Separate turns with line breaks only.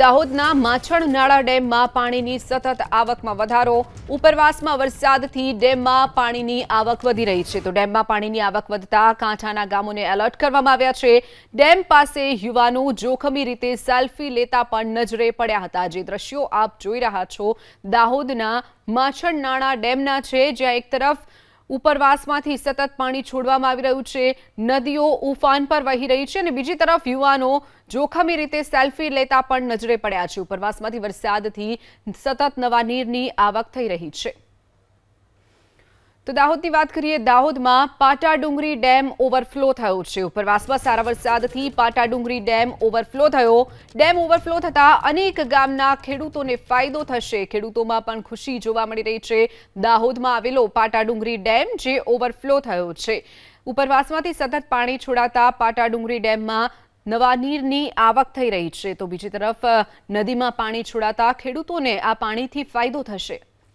દાહોદના માછણ નાળા ડેમમાં પાણીની સતત આવકમાં વધારો. ઉપરવાસમાં વરસાદથી ડેમમાં પાણીની આવક વધી રહી છે. તો ડેમમાં પાણીની આવક વધતા કાંઠાના ગામોને એલર્ટ કરવામાં આવ્યા છે. ડેમ પાસે યુવાનો જોખમી રીતે સેલ્ફી લેતા પણ નજરે પડ્યા હતા. જે દ્રશ્યો આપ જોઈ રહ્યા છો દાહોદના માછણ નાળા ડેમના છે, જ્યાં એક તરફ ઉપરવાસમાંથી સતત પાણી છોડવામાં આવી રહ્યું છે. નદીઓ ઉફાન પર વહી રહી છે અને બીજી તરફ યુવાનો જોખમી રીતે સેલ્ફી લેતા પણ નજરે પડ્યા છે. ઉપરવાસમાંથી વરસાદથી સતત નવા નીરની આવક થઈ રહી છે. તો દાહોદની વાત કરીએ, દાહોદમાં પાટા ડુંગરી ડેમ ઓવરફ્લો થયો છે. ઉપરવાસમાં સારા વરસાદથી પાટા ડુંગરી ડેમ ઓવરફ્લો થયો. ડેમ ઓવરફ્લો થતા અનેક ગામના ખેડૂતોને ફાયદો થશે. ખેડૂતોમાં પણ ખુશી જોવા મળી રહી છે. દાહોદમાં આવેલો પાટા ડુંગરી ડેમ જે ઓવરફ્લો થયો છે. ઉપરવાસમાંથી સતત પાણી છોડાતા પાટા ડુંગરી ડેમમાં નવા નીરની આવક થઈ રહી છે. તો બીજી તરફ, નદીમાં પાણી છોડાતા ખેડૂતોને આ પાણીથી ફાયદો થશે.